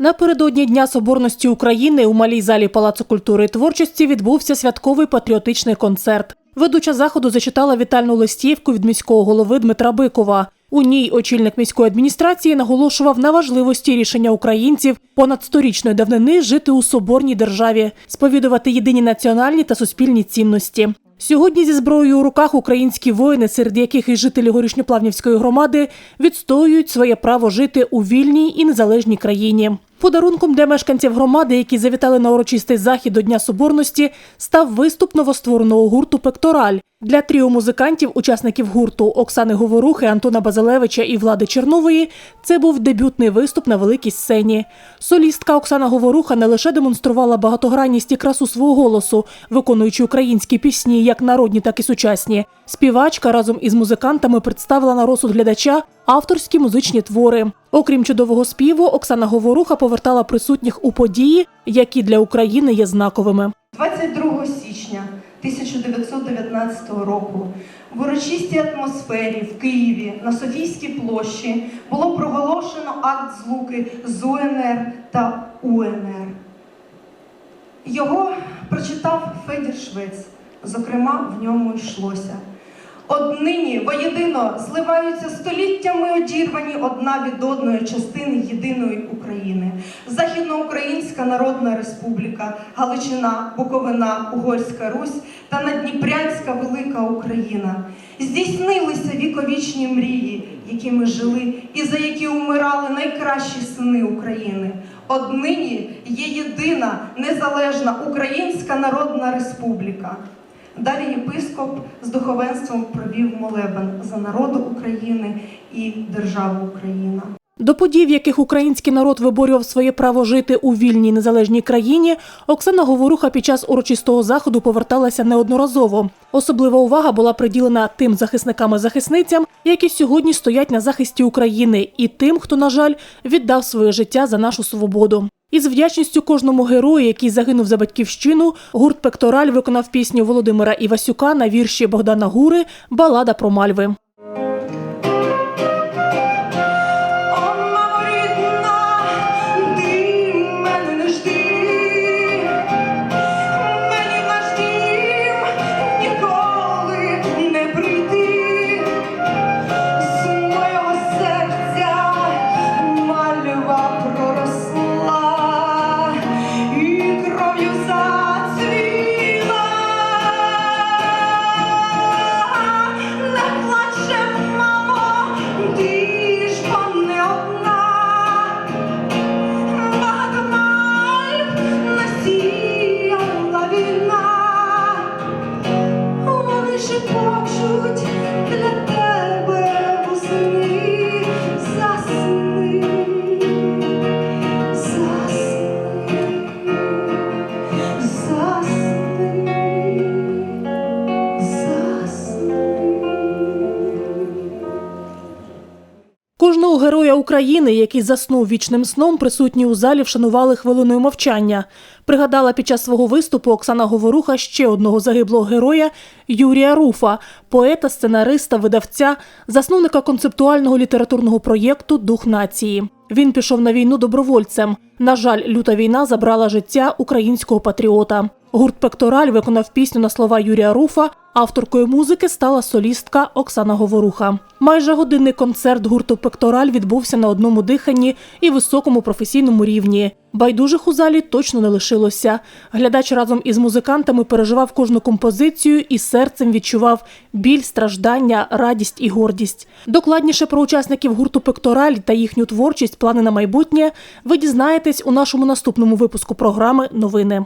Напередодні Дня Соборності України у малій залі Палацу культури і творчості відбувся святковий патріотичний концерт. Ведуча заходу зачитала вітальну листівку від міського голови Дмитра Бикова. У ній очільник міської адміністрації наголошував на важливості рішення українців понад сторічної давнини жити у соборній державі, сповідувати єдині національні та суспільні цінності. Сьогодні зі зброєю у руках українські воїни, серед яких і жителі горішньоплавнівської громади, відстоюють своє право жити у вільній і незалежній країні. Подарунком для мешканців громади, які завітали на урочистий захід до Дня Соборності, став виступ новоствореного гурту Пектораль для тріо музикантів, учасників гурту Оксани Говорухи, Антона Базилевича і Влади Чернової. Це був дебютний виступ на великій сцені. Солістка Оксана Говоруха не лише демонструвала багатогранність і красу свого голосу, виконуючи українські пісні, як народні, так і сучасні. Співачка разом із музикантами представила на розсуд глядача авторські музичні твори. Окрім чудового співу, Оксана Говоруха повертала присутніх у події, які для України є знаковими. 22 січня 1919 року в урочистій атмосфері в Києві на Софійській площі було проголошено акт злуки з УНР та УНР. Його прочитав Федір Швець. Зокрема, в ньому йшлося. Однині воєдино зливаються століттями одірвані одна від одної частини єдиної України. Західноукраїнська Народна Республіка, Галичина, Буковина, Угорська Русь та Надніпрянська Велика Україна. Здійснилися віковічні мрії, які ми жили, і за які умирали найкращі сини України. Однині є єдина незалежна Українська Народна Республіка. Далі єпископ з духовенством провів молебен за народу України і державу Україна. До подій, в яких український народ виборював своє право жити у вільній незалежній країні, Оксана Говоруха під час урочистого заходу поверталася неодноразово. Особлива увага була приділена тим захисникам-захисницям, які сьогодні стоять на захисті України, і тим, хто, на жаль, віддав своє життя за нашу свободу. Із вдячністю кожному герою, який загинув за батьківщину, гурт Пектораль виконав пісню Володимира Івасюка на вірші Богдана Гури Балада про мальви. Вони Кожного героя України, який заснув вічним сном, присутні у залі вшанували хвилиною мовчання. Пригадала під час свого виступу Оксана Говоруха ще одного загиблого героя Юрія Руфа, поета, сценариста, видавця, засновника концептуального літературного проєкту Дух нації. Він пішов на війну добровольцем. На жаль, люта війна забрала життя українського патріота. Гурт Пектораль виконав пісню на слова Юрія Руфа. Авторкою музики стала солістка Оксана Говоруха. Майже годинний концерт гурту Пектораль відбувся на одному диханні і високому професійному рівні. Байдужих у залі точно не лишилося. Глядач разом із музикантами переживав кожну композицію і серцем відчував біль, страждання, радість і гордість. Докладніше про учасників гурту Пектораль та їхню творчість, плани на майбутнє ви дізнаєтесь у нашому наступному випуску програми Новини.